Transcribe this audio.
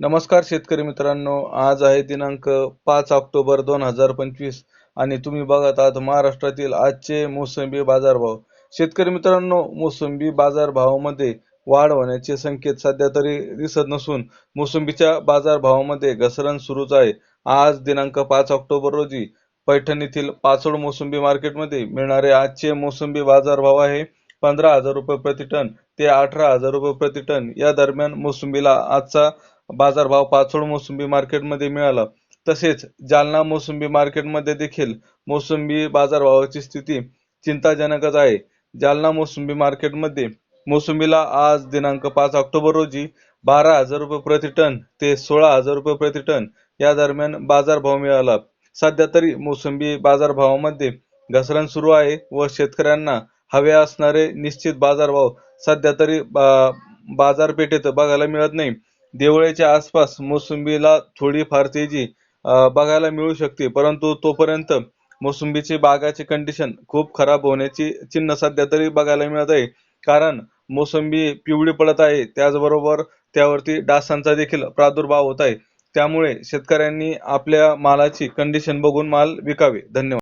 नमस्कार शेतकरी मित्रांनो आज आहे दिनांक पाच ऑक्टोबर दोन हजार पंचवीस आणि तुम्ही बघत आहात महाराष्ट्रातील आजचे मोसंबी बाजारभाव. शेतकरी मित्रांनो मोसंबी बाजारभावामध्ये वाढ होण्याचे संकेत सध्या तरी दिसत नसून मोसंबीच्या बाजारभावामध्ये घसरण सुरूच आहे. आज दिनांक पाच ऑक्टोबर रोजी पैठण येथील पाचोड मोसंबी मार्केटमध्ये मिळणारे आजचे मोसंबी बाजारभाव आहे पंधरा हजार रुपये प्रति टन ते अठरा हजार रुपये प्रति टन. या दरम्यान मोसंबीला आजचा बाजारभाव पाचोड मोसंबी मार्केटमध्ये मिळाला. तसेच जालना मोसंबी मार्केटमध्ये देखील मोसंबी बाजारभावाची स्थिती चिंताजनकच आहे. जालना मोसंबी मार्केटमध्ये मोसंबीला आज दिनांक पाच ऑक्टोबर रोजी बारा हजार रुपये प्रति टन ते सोळा हजार रुपये प्रति टन या दरम्यान बाजारभाव मिळाला. सध्या तरी मोसंबी बाजारभावामध्ये घसरण सुरू आहे व शेतकऱ्यांना हवे असणारे निश्चित बाजारभाव सध्या तरी बा- बाजारपेठेत बघायला मिळत नाही. देवळेच्या आसपास मोसंबीला थोडीफार तेजी बघायला मिळू शकते. परंतु तोपर्यंत मोसंबीची बागाची कंडिशन खूप खराब होण्याची चिन्ह सध्या तरी बघायला मिळत आहे. कारण मोसंबी पिवळी पडत आहे. त्याचबरोबर त्यावरती डासांचा देखील प्रादुर्भाव होत आहे. त्यामुळे शेतकऱ्यांनी आपल्या मालाची कंडिशन बघून माल विकावे. धन्यवाद.